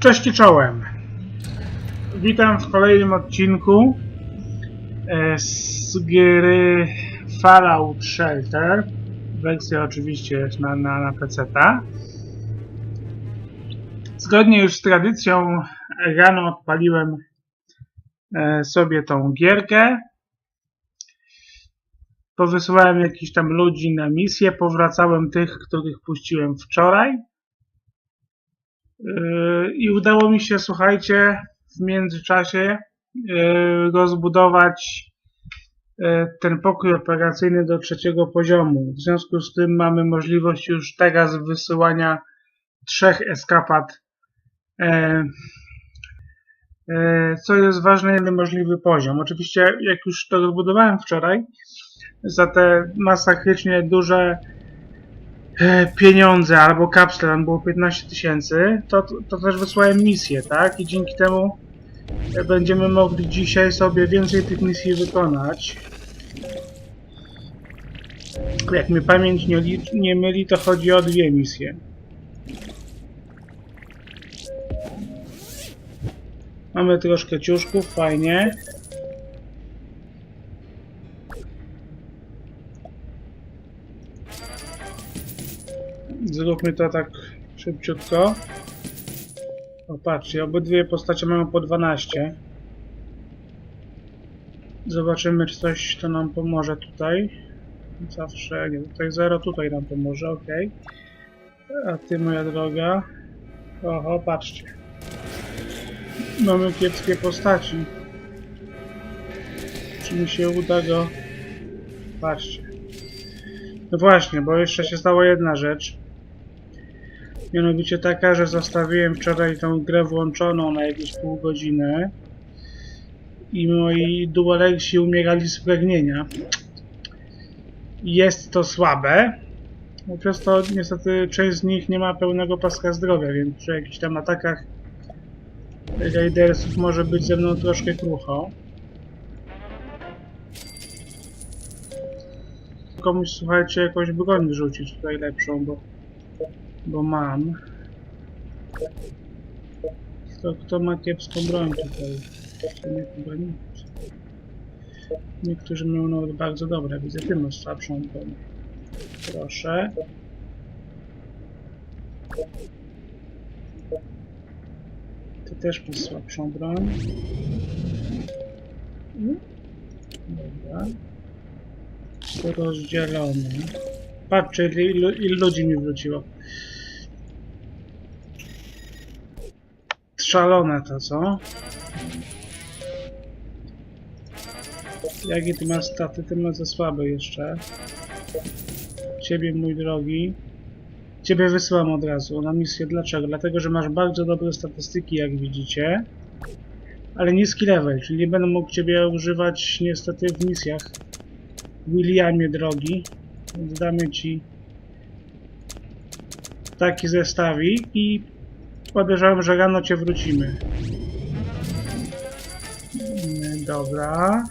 Cześć i czołem. Witam w kolejnym odcinku e, z gry Fallout Shelter. Wersja oczywiście jest na, na, na PC-ta. Zgodnie już z tradycją rano odpaliłem e, sobie tą gierkę. Powysyłałem jakichś tam ludzi na misję, powracałem tych, których puściłem wczoraj. I udało mi się, słuchajcie, w międzyczasie yy, rozbudować yy, ten pokój operacyjny do trzeciego poziomu. W związku z tym mamy możliwość już teraz wysyłania trzech eskapad, yy, co jest ważny jeden możliwy poziom. Oczywiście, jak już to rozbudowałem wczoraj, za te masakrycznie duże e, pieniądze albo kapsle, tam było 15 tysięcy, to, to też wysłałem misję, tak? I dzięki temu e, będziemy mogli dzisiaj sobie więcej tych misji wykonać. Jak mi pamięć nie, nie myli, to chodzi o dwie misje. Mamy troszkę ciuszków, fajnie. Zróbmy to tak szybciutko. O, patrzcie, obydwie postacie mają po 12. Zobaczymy, czy coś to nam pomoże tutaj. Zawsze, nie, tutaj 0, tutaj nam pomoże, ok. A ty, moja droga. Oho, patrzcie. Mamy kiepskie postaci. Czy mi się uda go... Patrzcie. No właśnie, bo jeszcze się stała jedna rzecz. Mianowicie taka, że zostawiłem wczoraj tą grę włączoną na jakieś pół godziny i moi dualexi umierali z pragnienia. Jest to słabe, no przez to niestety część z nich nie ma pełnego paska zdrowia, więc przy jakichś tam atakach Raidersów może być ze mną troszkę krucho. Komuś, słuchajcie, jakąś broń rzucić tutaj lepszą, bo bo mam. Kto, kto ma kiepską broń tutaj? Sumie chyba nikt. Niektórzy mają nawet bardzo dobre. Widzę, ty masz słabszą broń. Proszę. Ty też masz słabszą broń. Dobra. To rozdzielone. Patrzcie, ilu, ilu ludzi mi wróciło. Szalone to, co? Jakie ty masz staty? Ty masz za słabe jeszcze. Ciebie, mój drogi. Ciebie wysyłam od razu na misję. Dlaczego? Dlatego, że masz bardzo dobre statystyki, jak widzicie. Ale niski level, czyli nie będę mógł ciebie używać niestety w misjach. Williamie, drogi. Więc damy ci taki zestawik i podejrzewam, że rano cię wrócimy. Mm, Dobra.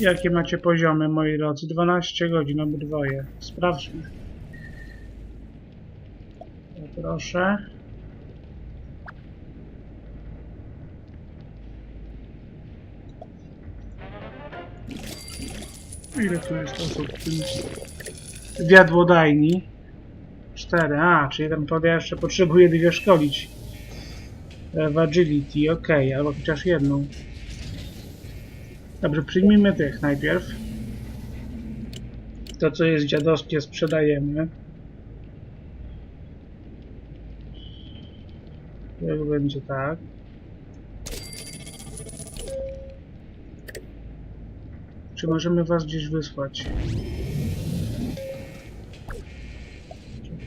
Jakie macie poziomy, moi drodzy? 12 godzin obydwoje. Sprawdźmy. Proszę. Ile tu jest osób w tym wiadłodajni? Cztery, a, czyli ten podia jeszcze potrzebuje dwie szkolić. E, W agility, ok, albo chociaż jedną. Dobrze, przyjmijmy tych najpierw. To, co jest dziadowskie, sprzedajemy. Jak będzie tak. Czy możemy was gdzieś wysłać?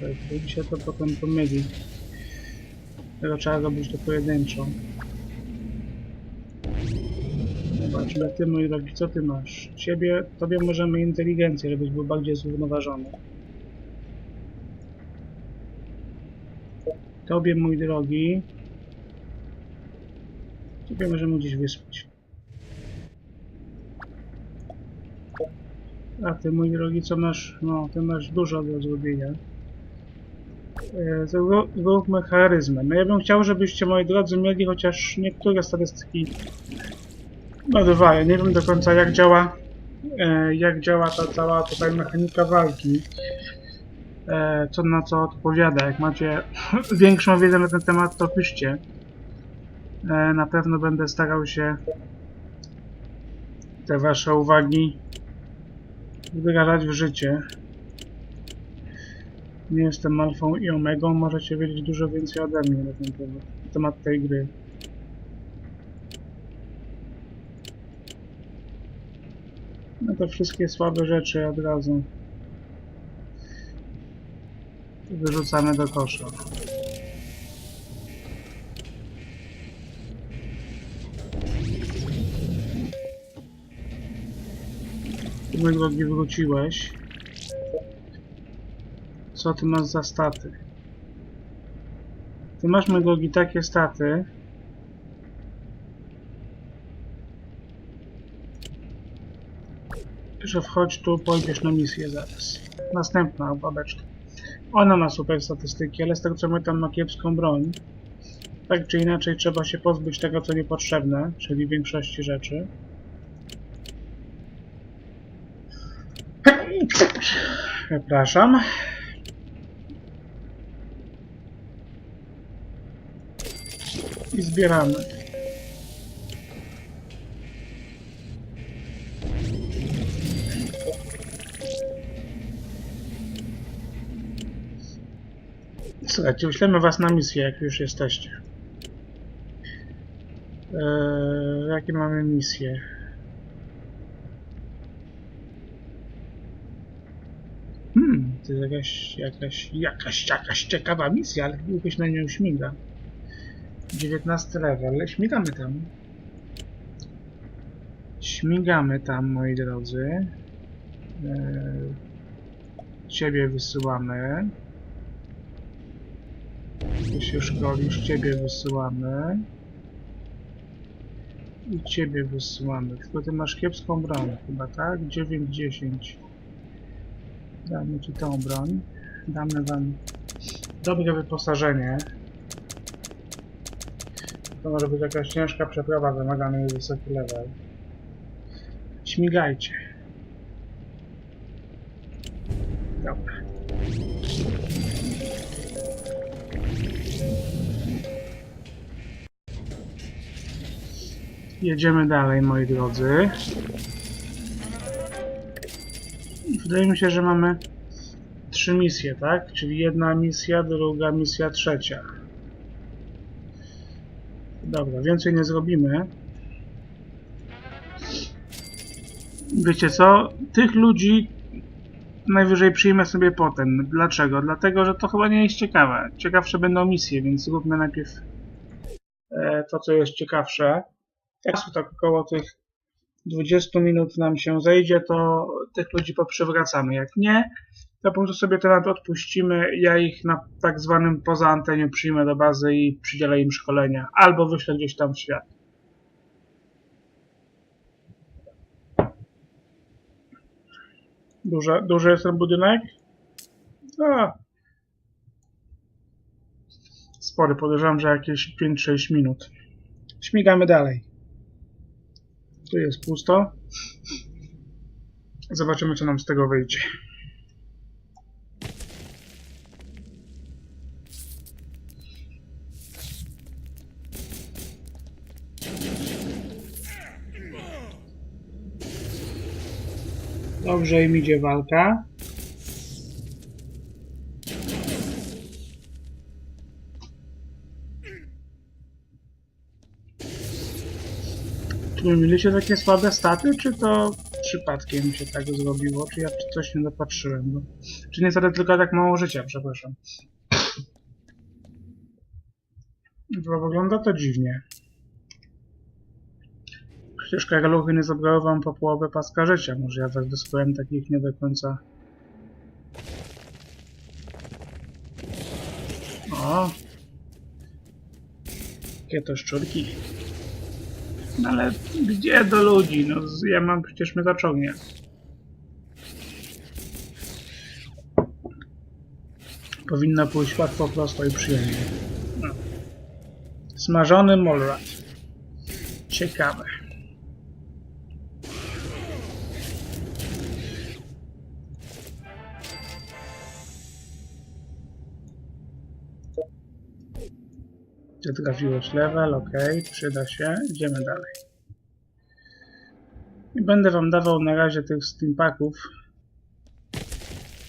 Bo mi się to potem pomyli. Tego trzeba zrobić to pojedynczo. Zobaczmy, ty mój drogi, co ty masz? Ciebie, tobie możemy inteligencję, żebyś był bardziej zrównoważony. Tobie, mój drogi, ciebie możemy gdzieś wysłać. A ty, mój drogi, co masz? No, ty masz dużo do zrobienia. E, zró- Zróbmy charyzmę. No ja bym chciał, żebyście, moi drodzy, mieli chociaż niektóre statystyki na Ja nie wiem do końca, jak działa, e, jak działa ta cała tutaj mechanika walki. E, co na co odpowiada. Jak macie większą wiedzę na ten temat, to piszcie. Na pewno będę starał się te wasze uwagi wdrażać w życie. Nie jestem alfą i omegą, możecie wiedzieć dużo więcej ode mnie na ten temat, na temat tej gry. No to wszystkie słabe rzeczy od razu wyrzucamy do kosza. Mój drogi wróciłeś. Co ty masz za staty? Ty masz, mój drogi, takie staty, że wchodź tu, pójdziesz na misję zaraz. Następna babeczka. Ona ma super statystyki, ale z tego co my tam ma kiepską broń. Tak czy inaczej trzeba się pozbyć tego co niepotrzebne, czyli większości rzeczy. Przepraszam. I zbieramy. Słuchajcie, wyślemy was na misję, jak już jesteście. Eee, jakie mamy misje? Hmm, to jest jakaś, jakaś, jakaś, jakaś ciekawa misja, ale jakoś na nią śmiga. 19 level, śmigamy tam. Śmigamy tam, moi drodzy. Eee, ciebie wysyłamy. Ty się szkolisz, ciebie wysyłamy. I ciebie wysyłamy. Tylko ty masz kiepską broń chyba, tak? 9-10. Damy ci tą broń. Damy wam dobre wyposażenie. To może być jakaś ciężka przeprawa, wymagany wysoki level. Śmigajcie. Dobra. Jedziemy dalej, moi drodzy. Wydaje mi się, że mamy trzy misje, tak? Czyli jedna misja, druga misja, trzecia. Dobra, więcej nie zrobimy. Wiecie co? Tych ludzi najwyżej przyjmę sobie potem. Dlaczego? Dlatego, że to chyba nie jest ciekawe. Ciekawsze będą misje, więc zróbmy najpierw e, to, co jest ciekawsze. Jak tak około tych 20 minut nam się zejdzie, to tych ludzi poprzywracamy. Jak nie, to po prostu sobie temat odpuścimy. Ja ich na tak zwanym poza anteniu przyjmę do bazy i przydzielę im szkolenia. Albo wyślę gdzieś tam w świat. Duże, duży jest ten budynek? A. Spory, podejrzewam, że jakieś 5-6 minut. Śmigamy dalej. Tu jest pusto. Zobaczymy, co nam z tego wyjdzie. Dobrze im idzie walka. Czy wy mieliście takie słabe staty, czy to przypadkiem się tak zrobiło, czy ja coś nie dopatrzyłem? Bo... Czy niestety tylko tak mało życia, przepraszam. Bo wygląda to dziwnie. Przecież karaluchy nie zabrały wam po połowę paska życia. Może ja was wysłałem takich nie do końca... O! Jakie to szczurki. No ale gdzie do ludzi? No ja mam przecież mnie zaciągnie. powinno pójść łatwo, prosto i przyjemnie. No. Smażony molrat. Ciekawe. Ty trafiłeś level, ok, przyda się. Idziemy dalej. Nie będę wam dawał na razie tych steampaków.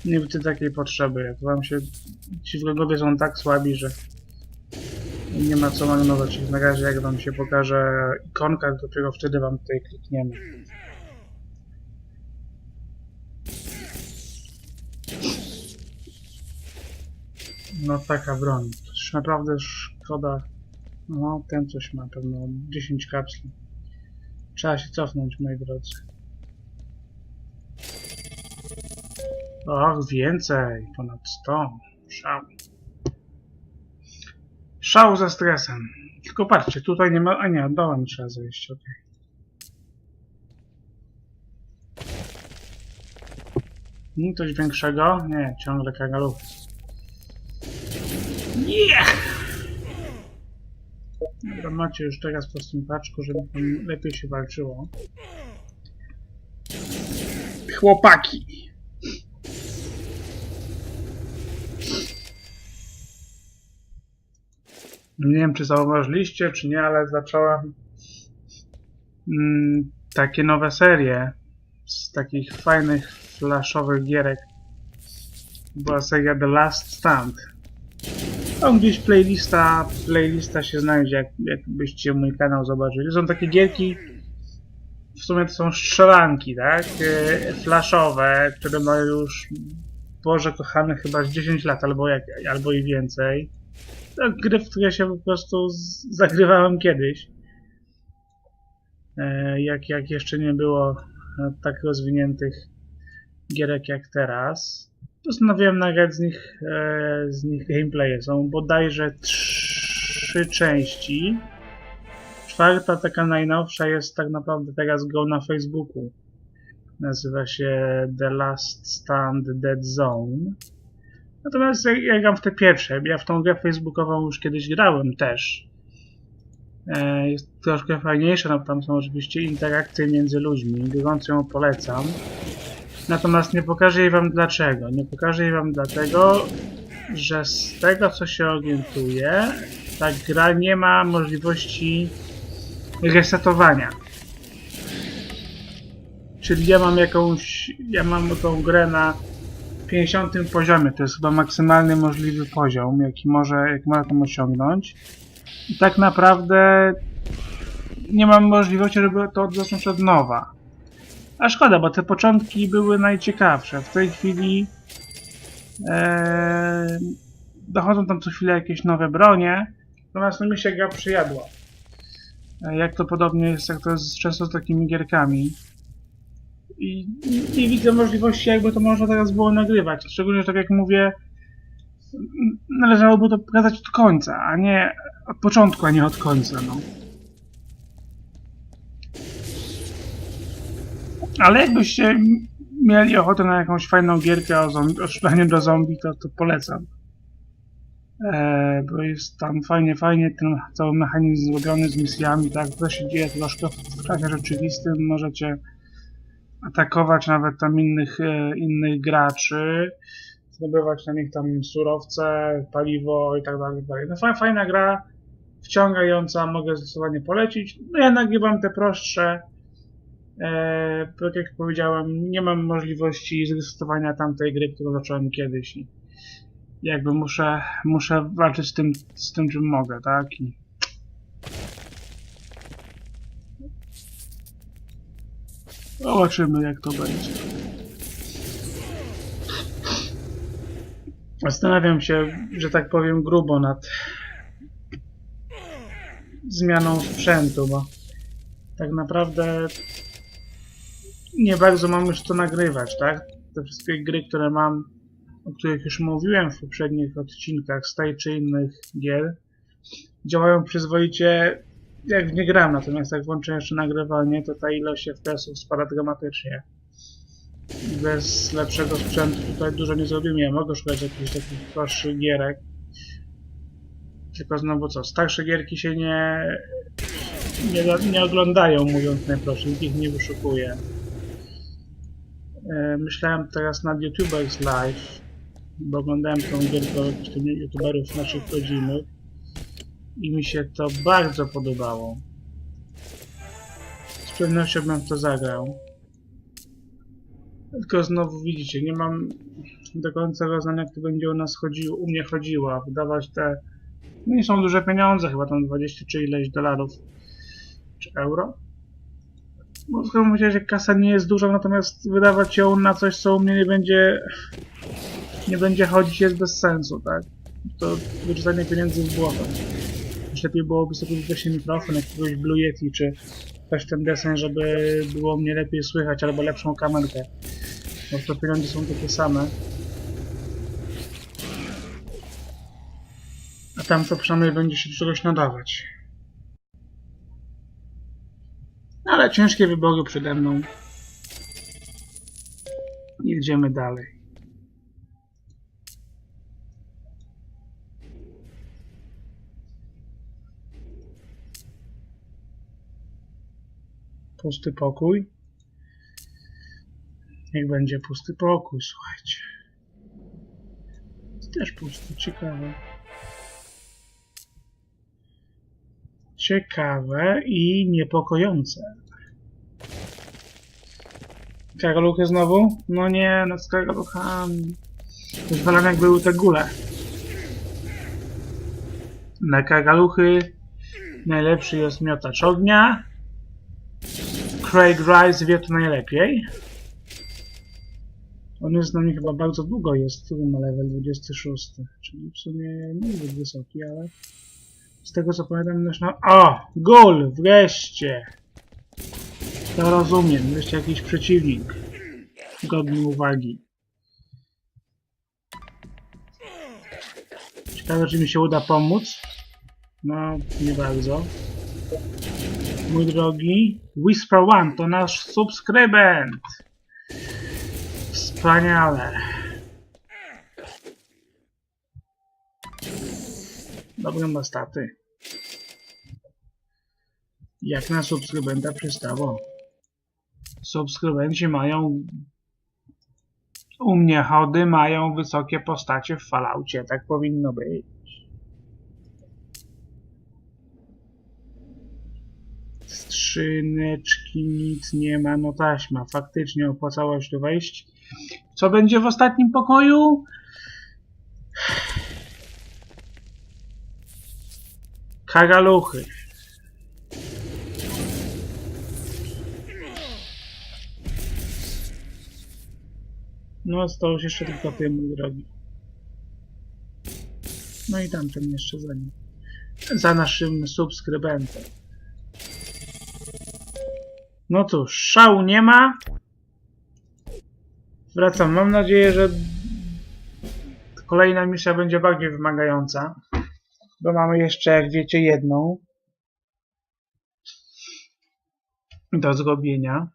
Nie widzę takiej potrzeby. Jak wam się... Ci wrogowie są tak słabi, że nie ma co marnować ich na razie. Jak wam się pokaże ikonka, dopiero wtedy wam tutaj klikniemy. No taka broń. To naprawdę szkoda. No, ten coś ma pewno 10 kapsli. Trzeba się cofnąć, moi drodzy. Och, więcej. Ponad 100. Szał. Szał ze stresem. Tylko patrzcie, tutaj nie ma... A nie, dołem trzeba zejść, okej. Hmm, Coś większego? Nie, ciągle kangarów. Yeah! Dobra, macie już teraz po paczku, żeby lepiej się walczyło. Chłopaki! Nie wiem, czy zauważyliście, czy nie, ale zacząłem mm, takie nowe serie z takich fajnych, flashowych gierek. Była seria The Last Stand. Tam gdzieś playlista, playlista się znajdzie, jak, jakbyście mój kanał zobaczyli. Są takie gierki, w sumie to są strzelanki, tak? E, Flashowe, które mają już, Boże kochany, chyba z 10 lat albo, jak, albo i więcej. To gry, w które się po prostu zagrywałem kiedyś. E, Jak, jak jeszcze nie było e, tak rozwiniętych gierek jak teraz. Postanowiłem nagrać z nich, e, z nich gameplaye. Są bodajże trzy części. Czwarta, taka najnowsza, jest tak naprawdę teraz go na Facebooku. Nazywa się The Last Stand Dead Zone. Natomiast ja, ja gram w te pierwsze. Ja w tą grę facebookową już kiedyś grałem też. E, jest troszkę fajniejsza, no tam są oczywiście interakcje między ludźmi. Gorąco ją polecam. Natomiast nie pokażę jej wam dlaczego. Nie pokażę jej wam dlatego, że z tego co się orientuję, ta gra nie ma możliwości resetowania. Czyli ja mam jakąś, ja mam tą grę na 50 poziomie, to jest chyba maksymalny możliwy poziom, jaki może, jak można tam osiągnąć. I tak naprawdę nie mam możliwości, żeby to zacząć od nowa. A szkoda, bo te początki były najciekawsze. W tej chwili e, dochodzą tam co chwilę jakieś nowe bronie, natomiast no mi się gra przyjadła. E, jak to podobnie jest, jak to jest często z takimi gierkami. I nie, nie widzę możliwości, jakby to można teraz było nagrywać. Szczególnie, że tak jak mówię, należałoby to pokazać od końca, a nie od początku, a nie od końca. No. Ale jakbyście mieli ochotę na jakąś fajną gierkę o, zombi- o do zombie, to, to polecam. E, bo jest tam fajnie, fajnie ten cały mechanizm zrobiony z misjami, tak, to się dzieje troszkę w, czasie rzeczywistym, możecie atakować nawet tam innych, e, innych graczy, zdobywać na nich tam surowce, paliwo i tak dalej. i tak dalej. No fa- fajna gra, wciągająca, mogę zdecydowanie polecić. No ja nagrywam te prostsze, e, tak jak powiedziałem, nie mam możliwości zresetowania tamtej gry, którą zacząłem kiedyś i jakby muszę, muszę walczyć z tym, z tym czym mogę, tak? I Zobaczymy jak to będzie. Zastanawiam się, że tak powiem, grubo nad zmianą sprzętu, bo tak naprawdę nie bardzo mam już co nagrywać, tak? Te wszystkie gry, które mam, o których już mówiłem w poprzednich odcinkach z tej czy innych gier, działają przyzwoicie jak nie gram, natomiast jak włączę jeszcze nagrywanie, to ta ilość FPS-ów spada dramatycznie. Bez lepszego sprzętu tutaj dużo nie zrobimy. Ja mogę szukać jakichś takich prostszych gierek. Tylko znowu co, starsze gierki się nie, nie, nie oglądają, mówiąc najprościej, nikt ich nie wyszukuje. E, Myślałem teraz nad YouTubers Live, bo oglądałem tą gierkę od YouTuberów naszych rodzimych i mi się to bardzo podobało. Z pewnością bym to zagrał. Tylko znowu widzicie, nie mam do końca rozeznania, jak to będzie u nas chodziło, u mnie chodziło, a wydawać te, no nie są duże pieniądze, chyba tam 20 czy ileś dolarów, czy euro. W każdym razie kasa nie jest duża, natomiast wydawać ją na coś, co u mnie nie będzie, nie będzie chodzić, jest bez sensu, tak? To wyrzucanie pieniędzy w błoto. Już lepiej byłoby sobie właśnie mikrofon, jakiegoś Blue Yeti, czy w ten desen, żeby było mnie lepiej słychać, albo lepszą kamerkę. Bo to pieniądze są takie same. A tam to przynajmniej będzie się do czegoś nadawać. Ale ciężkie wybory przede mną. Jedziemy dalej. Pusty pokój. Niech będzie pusty pokój, słuchajcie. Też pusty, ciekawe. Ciekawe i niepokojące. Karaluchy znowu? No nie, no z karaluchami. Zwalam jak były te gule. Na karaluchy najlepszy jest miotacz ognia. Craig Rice wie to najlepiej. On jest z nami chyba bardzo długo jest, który ma level 26, czyli w sumie nie jest wysoki, ale z tego co pamiętam nasz na... O! Gol! Wreszcie! To rozumiem, wreszcie jakiś przeciwnik. Godny uwagi. Ciekawe, czy mi się uda pomóc. No, nie bardzo. Mój drogi, Whisper One to nasz subskrybent. Wspaniale. Dobre ma staty. Jak na subskrybenta przystało. Subskrybenci mają u mnie chody, mają wysokie postacie w falaucie. Tak powinno być. Skrzyneczki, nic nie ma, no taśma. Faktycznie opłacało się tu wejść. Co będzie w ostatnim pokoju? Kagaluchy. No, to już jeszcze tylko ty, mój drogi. No i tamten jeszcze za nim. Za naszym subskrybentem. No cóż, szału nie ma. Wracam. Mam nadzieję, że kolejna misja będzie bardziej wymagająca. Bo mamy jeszcze, jak wiecie, jedną do zrobienia.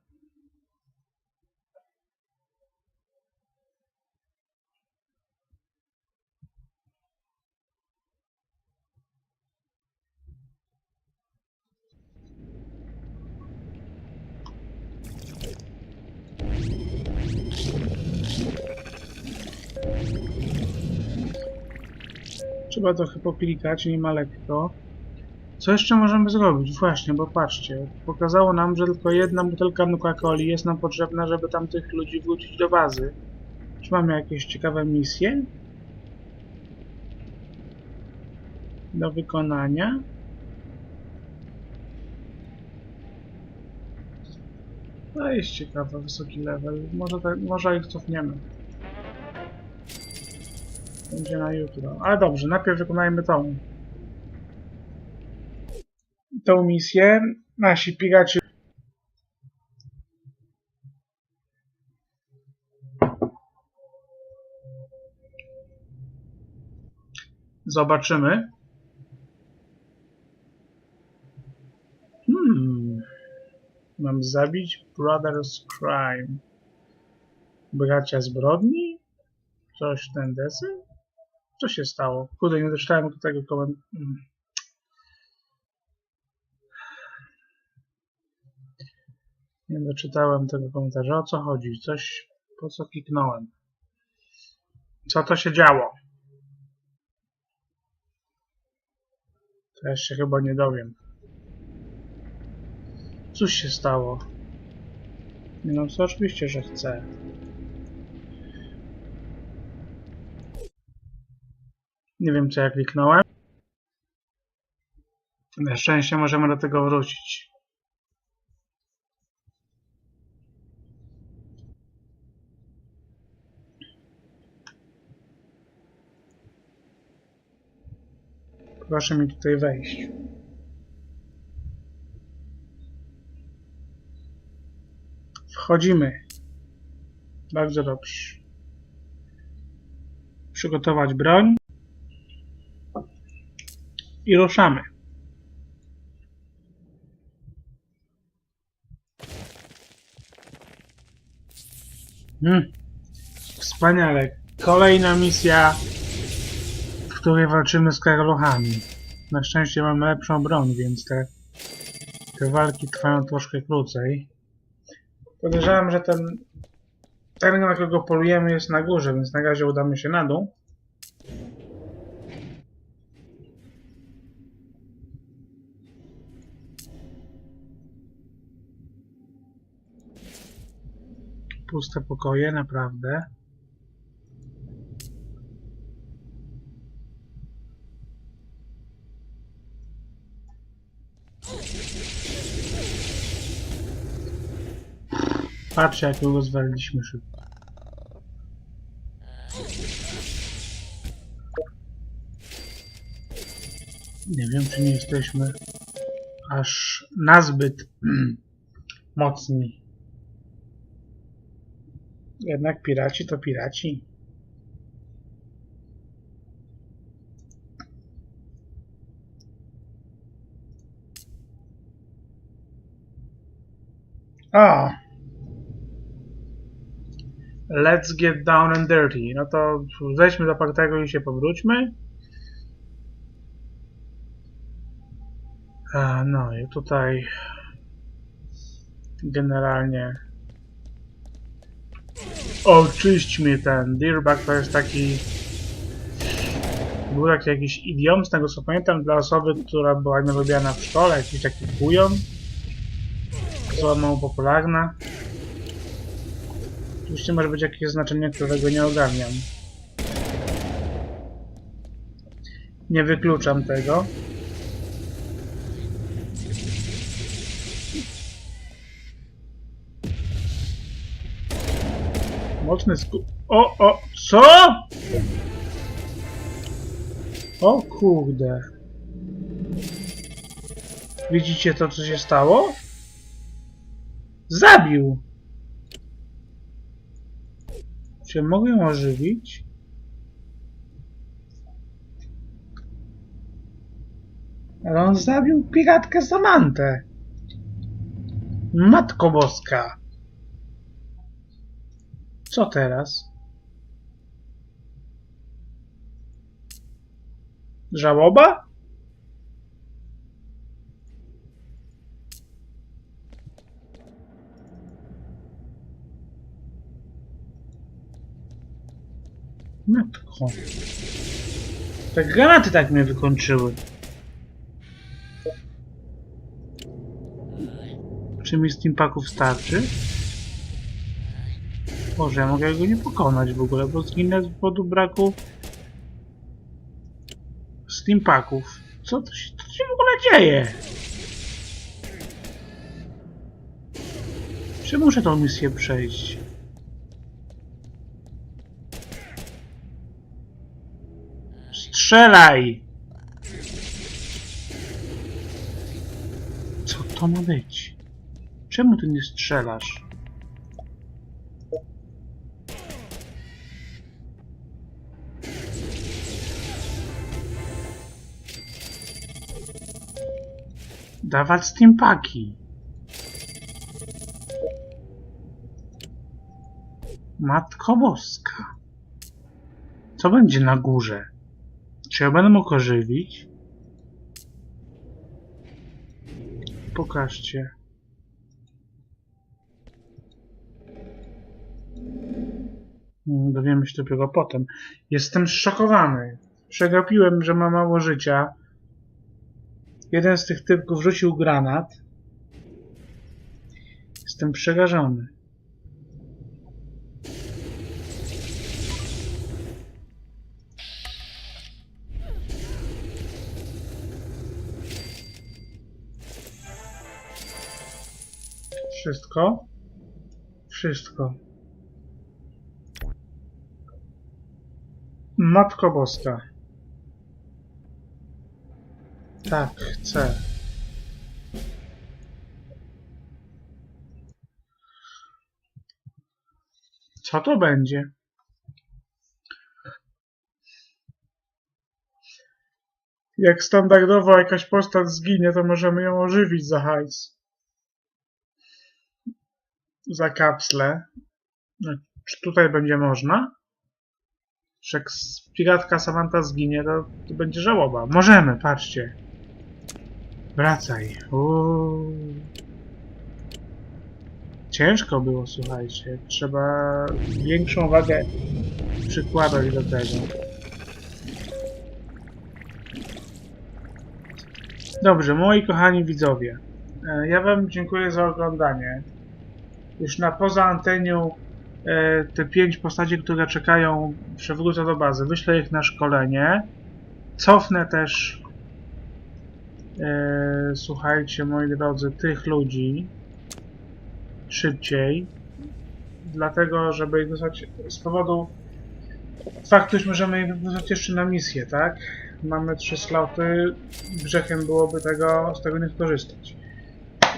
Trzeba trochę poklikać, nie ma lekko. Co jeszcze możemy zrobić? Właśnie, bo patrzcie, pokazało nam, że tylko jedna butelka Nuka-Coli jest nam potrzebna, żeby tamtych ludzi wrócić do bazy. Czy mamy jakieś ciekawe misje? Do wykonania? To jest ciekawe, wysoki level. Może, tak, może ich cofniemy. Będzie na jutro. Ale dobrze, najpierw wykonajmy tą. Tą misję. Nasi piraci. Zobaczymy. Hmm. Mam zabić Brothers Crime. Bracia zbrodni? Coś ten deseń? Co się stało? Kurde, nie doczytałem do tego komentarza. Nie doczytałem tego komentarza. O co chodzi? Coś, po co kliknąłem? Co to się działo? Też się chyba nie dowiem. Cóż się stało? No, co oczywiście, że chcę. Nie wiem, co ja kliknąłem. Na szczęście możemy do tego wrócić. Proszę mi tutaj wejść. Wchodzimy. Bardzo dobrze. Przygotować broń. I ruszamy. Hmm. Wspaniale. Kolejna misja, w której walczymy z karoluchami. Na szczęście mamy lepszą broń, więc te, te walki trwają troszkę krócej. Podejrzewam, że ten ten, na którego polujemy jest na górze, więc na razie udamy się na dół. Puste pokoje, naprawdę. Patrzcie, jak go rozwaliliśmy szybko. Nie wiem, czy nie jesteśmy aż nazbyt mocni. Jednak piraci to piraci. A. Let's get down and dirty. No to zejdźmy do partego i się powróćmy. A, no i tutaj generalnie oczyść mnie ten Deerbug to jest taki był taki jakiś idiom, z tego co pamiętam, dla osoby, która była nielubiana w szkole, jakiś taki kujon. Osoba mało popularna. Oczywiście może być jakieś znaczenie, którego nie ogarniam. Nie wykluczam tego. Mocny. O, o, co? O kurde. Widzicie to, co się stało? Zabił! Czy mogę ją ożywić? Ale on zabił piratkę Samantę. Matko Boska. Co teraz? Żałoba? Matko. Te granaty tak mnie wykończyły. Czy mi steampaków starczy? Boże, ja mogę go nie pokonać w ogóle, bo zginę z powodu braku steampaków. Co to się, co się w ogóle dzieje? Czy muszę tą misję przejść? Strzelaj! Co to ma być? Czemu ty nie strzelasz? Dawać steampaki. Matko Boska. Co będzie na górze? Czy ja będę mógł ożywić? Pokażcie. Mm, Dowiemy się dopiero potem. Jestem zszokowany. Przegapiłem, że ma mało życia. Jeden z tych typków rzucił granat. Jestem przerażony. Wszystko? Wszystko. Matko Boska. Tak, chcę. Co to będzie? Jak standardowo jakaś postać zginie, to możemy ją ożywić za hajs. Za kapsle. No, Czy tutaj będzie można? Czy jak piratka Samantha zginie, to, to będzie żałoba. Możemy, patrzcie. Wracaj. Uuu. Ciężko było, słuchajcie. Trzeba większą wagę przykładać do tego. Dobrze, moi kochani widzowie. e, Ja Wam dziękuję za oglądanie. Już na poza antenią e, te pięć postaci, które czekają, przewrócę do bazy. Wyślę ich na szkolenie. Cofnę też, e, słuchajcie, moi drodzy, tych ludzi szybciej. Dlatego, żeby ich wysłać z powodu faktu, że możemy ich wysłać jeszcze na misję, tak? Mamy trzy sloty. Grzechem byłoby tego, z tego nie skorzystać.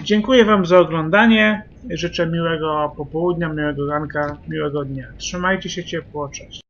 Dziękuję Wam za oglądanie. Życzę miłego popołudnia, miłego ranka, miłego dnia. Trzymajcie się ciepło, cześć.